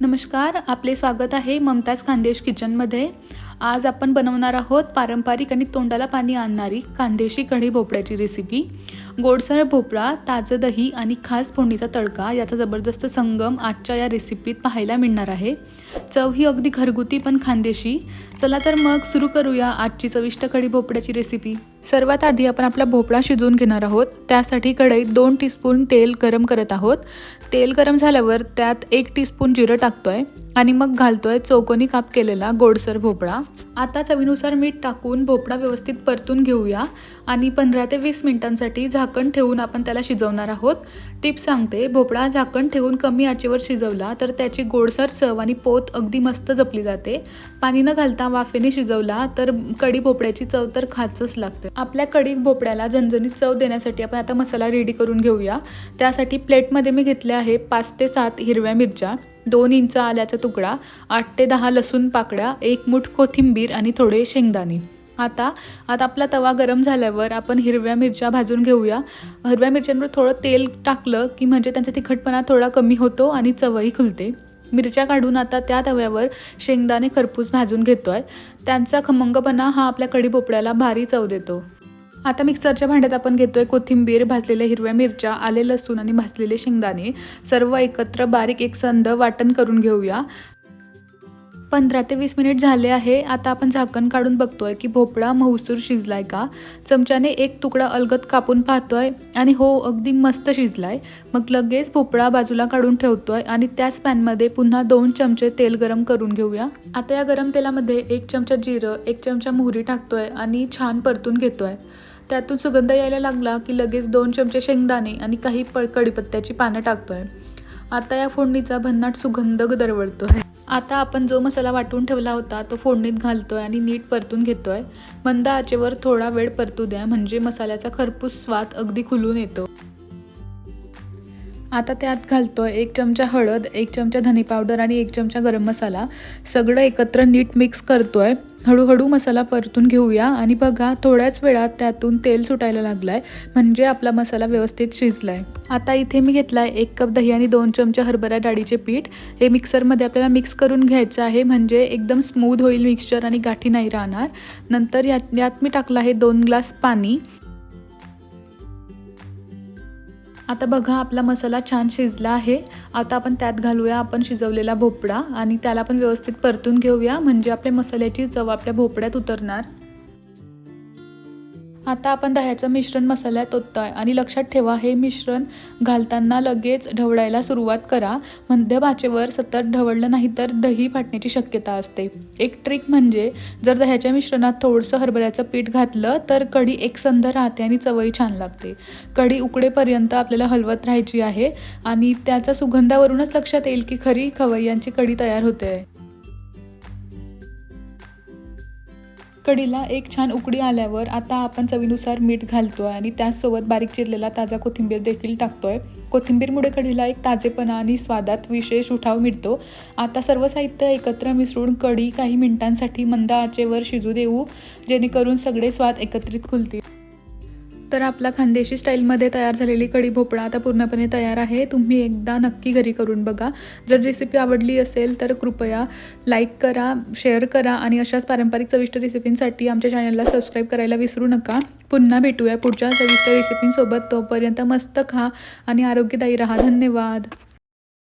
नमस्कार आपले स्वागत आहे ममताज खानदेश किचनमध्ये आज आपण बनवणार आहोत पारंपरिक आणि तोंडाला पाणी आणणारी खानदेशी कढी भोपळ्याची रेसिपी गोडसर भोपळा ताजं दही आणि खास फोडणीचा तडका याचा जबरदस्त संगम आजच्या या रेसिपीत पाहायला मिळणार आहे. चव ही अगदी घरगुती पण खानदेशी. चला तर मग सुरू करूया आजची चविष्ट कढी भोपळ्याची रेसिपी सर्वात आधी आपण आपला भोपळा शिजवून घेणार आहोत. त्यासाठी कढईत दोन टीस्पून तेल गरम करत आहोत. तेल गरम झाल्यावर त्यात एक टीस्पून जिरं टाकतोय. आणि मग घालतोय चौकोनी काप केलेला गोडसर भोपळा. आता चवीनुसार मीठ टाकून भोपळा व्यवस्थित परतून घेऊया आणि पंधरा ते वीस मिनिटांसाठी झाकण ठेवून आपण त्याला शिजवणार आहोत. टिप्स सांगते भोपळा झाकण ठेवून कमी आचेवर शिजवला तर त्याची गोडसर चव आणि पोत अगदी मस्त जपली जाते. पाणी न घालता वाफेने शिजवला तर कडी भोपळ्याची चव तर खाचच लागते. आपल्या कडी भोपळ्याला झणझणीत चव देण्यासाठी आपण आता मसाला रेडी करून घेऊया. त्यासाठी प्लेटमध्ये मी घेतले आहे पाच ते सात हिरव्या मिरच्या. दोन इंच आल्याचा तुकडा आठ ते दहा लसूण पाकळ्या एक मूठ कोथिंबीर आणि थोडे शेंगदाणे. आता आता आपला तवा गरम झाल्यावर आपण हिरव्या मिरच्या भाजून घेऊया. हिरव्या मिरच्यांवर थोडं तेल टाकलं की म्हणजे त्यांचा तिखटपणा थोडा कमी होतो आणि चवही खुलते. मिरच्या काढून आता त्या तव्यावर शेंगदाणे खरपूस भाजून घेतो आहे त्यांचा खमंगपणा हा आपल्या कढी भोपळ्याला भारी चव देतो. आता मिक्सरच्या भांड्यात आपण घेतोय कोथिंबीर भाजलेल्या हिरव्या मिरच्या आले लसूण आणि भाजलेले शेंगदाणे. सर्व एकत्र बारीक एक संद वाटण करून घेऊया. पंधरा ते वीस मिनिट झाले आहे. आता आपण झाकण काढून बघतोय की भोपळा मऊसूर शिजलाय का? चमच्याने एक तुकडा अलगत कापून पाहतोय आणि हो अगदी मस्त शिजलाय. मग लगेच भोपळा बाजूला काढून ठेवतोय आणि त्याच पॅनमध्ये पुन्हा दोन चमचे तेल गरम करून घेऊया. आता या गरम तेलामध्ये एक चमचा जिरं एक चमचा मोहरी टाकतोय आणि छान परतून घेतोय. त्यातून सुगंध यायला लागला की लगेच दोन चमचे शेंगदाणे आणि काही प कढीपत्त्याची पानं टाकतोय. आता या फोडणीचा भन्नाट सुगंध दरवळतोय. आता आपण जो मसाला वाटून ठेवला होता तो फोडणीत घालतोय आणि नीट परतून घेतोय. मंद आचेवर थोडा वेळ परतू द्या म्हणजे मसाल्याचा खरपूस स्वाद अगदी खुलून येतो. आता त्यात घालतो आहे एक चमचा हळद एक चमचा धने पावडर आणि एक चमचा गरम मसाला. सगळं एकत्र नीट मिक्स करतो आहे हळूहळू मसाला परतून घेऊया. आणि बघा थोड्याच वेळात त्यातून तेल सुटायला लागलाय. म्हणजे आपला मसाला व्यवस्थित शिजला आहे आता इथे मी घेतलाय एक कप दही आणि दोन चमचे हरभरा डाळीचे पीठ. हे मिक्सरमध्ये आपल्याला मिक्स करून घ्यायचं आहे. म्हणजे एकदम स्मूद होईल मिक्सचर आणि गाठी नाही राहणार. नंतर यात यात मी टाकलं आहे दोन ग्लास पाणी. आता बघा आपला मसाला छान शिजला आहे. आता आपण त्यात घालूया आपण शिजवलेला भोपळा आणि त्याला पण व्यवस्थित परतून घेऊया. म्हणजे आपल्या मसाल्याची चव आपल्या भोपळ्यात उतरणार. आता आपण दह्याचं मिश्रण मसाल्यात आहे आणि लक्षात ठेवा हे मिश्रण घालताना लगेच ढवळायला सुरुवात करा. मध्यम आचेवर सतत ढवळलं नाही तर दही फाटण्याची शक्यता असते. एक ट्रिक म्हणजे जर दह्याच्या मिश्रणात थोडंसं हरभऱ्याचं पीठ घातलं तर कढी एकसंध राहते आणि चवही छान लागते. कढी उकडेपर्यंत आपल्याला हलवत राहायची आहे आणि त्याचा सुगंधावरूनच लक्षात येईल की खरी खवय्यांची कढी तयार होते आहे कढीला एक छान उकडी आल्यावर आता आपण चवीनुसार मीठ घालतोय आणि त्याचसोबत बारीक चिरलेला ताजा कोथिंबीर देखील टाकतोय. कोथिंबीरमुळे कढीला एक ताजेपणा आणि स्वादात विशेष उठाव मिळतो. आता सर्व साहित्य एकत्र मिसळून कढी काही मिनिटांसाठी मंद आचेवर शिजू देऊ जेणेकरून सगळे स्वाद एकत्रित खुलतील. तर आपला खानदेशी स्टाईलमध्ये तयार झालेली कढी भोपळा आता पूर्णपणे तयार आहे. तुम्ही एकदा नक्की घरी करून बघा. जर रेसिपी आवडली असेल तर कृपया लाईक करा शेअर करा आणि अशाच पारंपरिक चविष्ट रेसिपींसाठी आमच्या चॅनलला सबस्क्राईब करायला विसरू नका. पुन्हा भेटूया पुढच्या चविष्ट रेसिपींसोबत तोपर्यंत मस्त खा आणि आरोग्यदायी राहा. धन्यवाद.